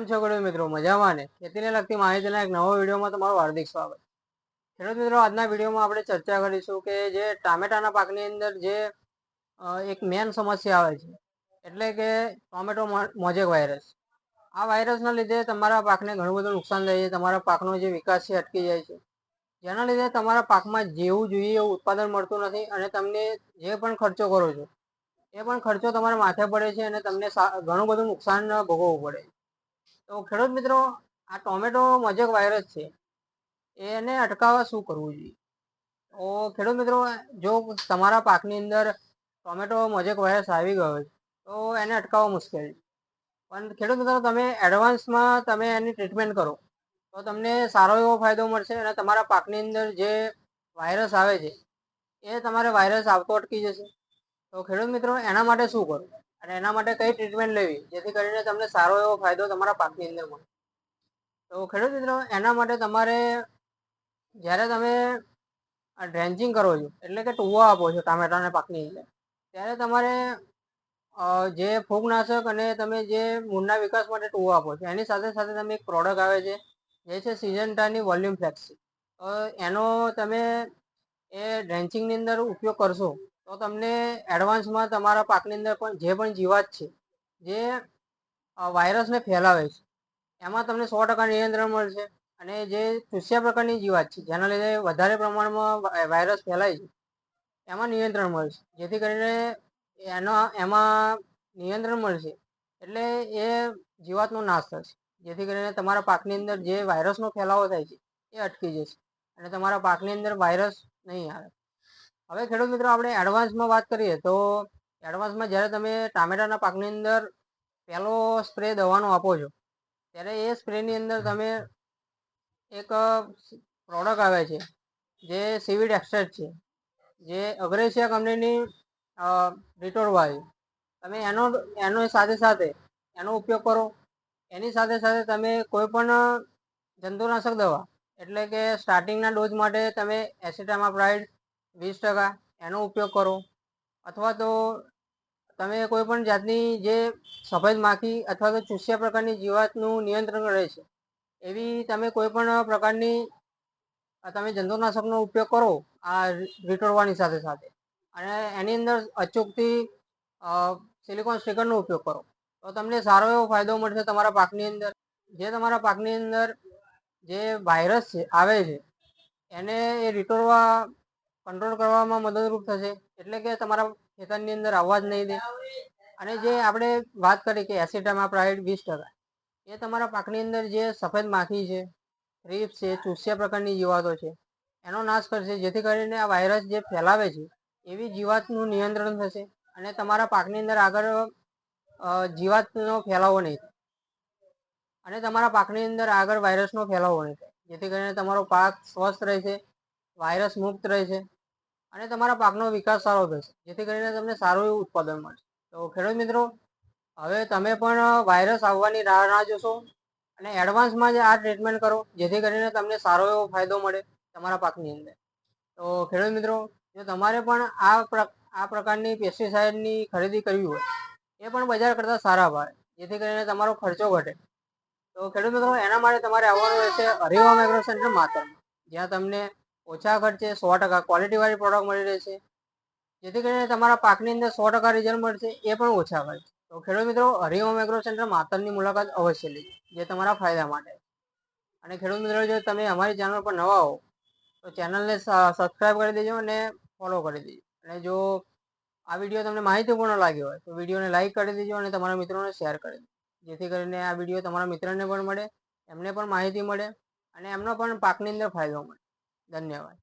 કેમ છો ખેડૂત મિત્રો, મજામાં ને? ખેતીને લગતી માહિતીના એક નવો વિડીયોમાં તમારું હાર્દિક સ્વાગત. ખેડૂત મિત્રો, આજના વિડીયોમાં આપણે ચર્ચા કરીશું કે જે ટામેટાના પાકની અંદર જે એક મેન સમસ્યા આવે છે, એટલે કે ટોમેટો મોજેક વાયરસ આ વાયરસના લીધે તમારા પાકને ઘણું બધું નુકસાન થાય છે, તમારા પાકનો જે વિકાસ છે અટકી જાય છે. જેના લીધે તમારા પાકમાં જેવું જોઈએ એવું ઉત્પાદન મળતું નથી અને તમને જે પણ ખર્ચો કરો છો, એ પણ ખર્ચો તમારા માથે પડે છે અને તમને ઘણું બધું નુકસાન ભોગવવું પડે છે. તો ખેડૂત મિત્રો, આ ટોમેટો મજક વાયરસ છે. એને અટકાવવા શું કરવું જોઈએ? તો ખેડૂત મિત્રો, જો તમારા પાકની અંદર ટોમેટો મજક વાયરસ આવી ગયો છે તો એને અટકાવવા મુશ્કેલ. છે પણ ખેડૂત મિત્રો, તમે એડવાન્સમાં તમે એની ટ્રીટમેન્ટ કરો, તો તમને સારો એવો ફાયદો મળશે અને તમારા પાકની અંદર જે વાયરસ આવે છે, એ તમારે વાયરસ આવતો અટકી જશે. તો ખેડૂત મિત્રો, એના માટે શું કરવું અને એના માટે કઈ ટ્રીટમેન્ટ લેવી? જેથી કરીને તમને સારો એવો ફાયદો તમારા પાકની અંદર મળે. તો ખેડૂત મિત્રો, એના માટે તમારે જ્યારે તમે ડ્રેન્ચિંગ કરો છો, એટલે કે ટૂવો આપો છો ટામેટાને પાકની અંદર, ત્યારે તમારે જે ફૂગનાશક અને તમે જે મૂળના વિકાસ માટે ટૂવો આપો છો, એની સાથે સાથે તમે એક પ્રોડક્ટ આવે છે, જે છે સિઝન્ટાની વોલ્યુમ ફ્લેક્સી એનો તમે એ ડ્રેન્ચિંગની અંદર ઉપયોગ કરશો તો તમને એડવાન્સમાં તમારા પાકની અંદર પણ જે પણ જીવાત છે, જે વાયરસને ફેલાવે છે, એમાં તમને સો ટકા નિયંત્રણ મળશે અને જે ચૂસ્યા પ્રકારની જીવાત છે, જેના લીધે વધારે પ્રમાણમાં વાયરસ ફેલાય છે, એમાં નિયંત્રણ મળશે. જેથી કરીને એનો, એમાં નિયંત્રણ મળશે એટલે એ જીવાતનો નાશ થશે. જેથી કરીને તમારા પાકની અંદર જે વાયરસનો ફેલાવો થાય છે, એ અટકી જશે અને તમારા પાકની અંદર વાયરસ નહીં આવે. હવે ખેડૂત મિત્રો, આપણે એડવાન્સમાં વાત કરીએ તો એડવાન્સમાં જ્યારે તમે ટામેટાના પાકની અંદર પહેલો સ્પ્રે દવાનો આપો છો, ત્યારે એ સ્પ્રેની અંદર તમે એક પ્રોડક્ટ આવે છે, જે સીવીડ એક્સટ્રેક્ટ છે, જે અગ્રેસિયા કંપનીની રિટોરવા છે તમે એનો એનો સાથે સાથે એનો ઉપયોગ કરો. એની સાથે સાથે તમે કોઈ પણ જંતુનાશક દવા, એટલે કે સ્ટાર્ટિંગના ડોઝ માટે તમે એસિટામાપ્રાઇડ વીસ ટકા, એનો ઉપયોગ કરો. અથવા તો તમે કોઈ પણ જાતની જે સફેદ માખી અથવા તો ચૂસ્યા પ્રકારની જીવાતનું નિયંત્રણ રહે છે, એવી તમે કોઈ પણ પ્રકારની તમે જંતુનાશકનો ઉપયોગ કરો, આ વિટોરવાની સાથે સાથે. અને એની અંદર અચૂકથી સિલિકોન સ્ટીકરનો ઉપયોગ કરો. તો તમને સારો એવો ફાયદો મળશે તમારા પાકની અંદર. જે તમારા પાકની અંદર જે વાયરસ છે, આવે છે, એને એ રિટોરવા કંટ્રોલ કરવામાં મદદરૂપ થશે. એટલે કે તમારા ખેતરની અંદર આવવા જ નહીં દે. અને જે આપણે વાત કરી કે એસિટામાં પ્રાઇડ વીસ ટકા, એ તમારા પાકની અંદર જે સફેદ માખી છે રીપ છે, ચૂસ્યા પ્રકારની જીવાતો છે, એનો નાશ કરશે. જેથી કરીને આ વાયરસ જે ફેલાવે છે, એવી જીવાતનું નિયંત્રણ થશે અને તમારા પાકની અંદર આગળ જીવાતનો ફેલાવો નહીં અને તમારા પાકની અંદર આગળ વાયરસનો ફેલાવો નહીં જેથી કરીને તમારો પાક સ્વસ્થ રહેશે વાયરસ મુક્ત રહેશે અને તમારા પાકનો વિકાસ સારો થશે. જેથી કરીને તમને સારું એવું ઉત્પાદન મળશે. તો ખેડૂત મિત્રો, હવે તમે પણ વાયરસ આવવાની રાહ ના જોશો અને એડવાન્સમાં જ આ ટ્રીટમેન્ટ કરો, જેથી કરીને તમને સારો એવો ફાયદો મળે તમારા પાકની અંદર. તો ખેડૂત મિત્રો, જો તમારે પણ આ આ પ્રકારની પેસ્ટિસાઇડની ખરીદી કરવી હોય, એ પણ બજાર કરતાં સારા ભાવે, જેથી કરીને તમારો ખર્ચો ઘટે. તો ખેડૂત મિત્રો, એના માટે તમારે આવવાનું રહેશે હરિઓમ એગ્રો સેન્ટર માતરમાં, જ્યાં તમને ઓછા ખર્ચે સો ટકા ક્વોલિટીવાળી પ્રોડક્ટ મળી રહેશે. જેથી કરીને તમારા પાકની અંદર સો ટકા રિઝલ્ટ મળશે, એ પણ ઓછા ખર્ચે. તો ખેડૂત મિત્રો હરિઓમ એગ્રો સેન્ટર માતરની મુલાકાત અવશ્ય લેજો, જે તમારા ફાયદા માટે. અને ખેડૂત મિત્રો, જો તમે અમારી ચેનલ પર નવા હો, તો ચેનલને સબસ્ક્રાઈબ કરી દેજો અને ફોલો કરી દેજો. અને જો આ વીડિયો તમને માહિતીપૂર્ણ લાગ્યો હોય, તો વિડીયોને લાઇક કરી દેજો અને તમારા મિત્રોને શેર કરી દેજો. જેથી કરીને આ વીડિયો તમારા મિત્રને પણ મળે, એમને પણ માહિતી મળે, અને એમનો પણ પાકની અંદર ફાયદો મળે. धन्यवाद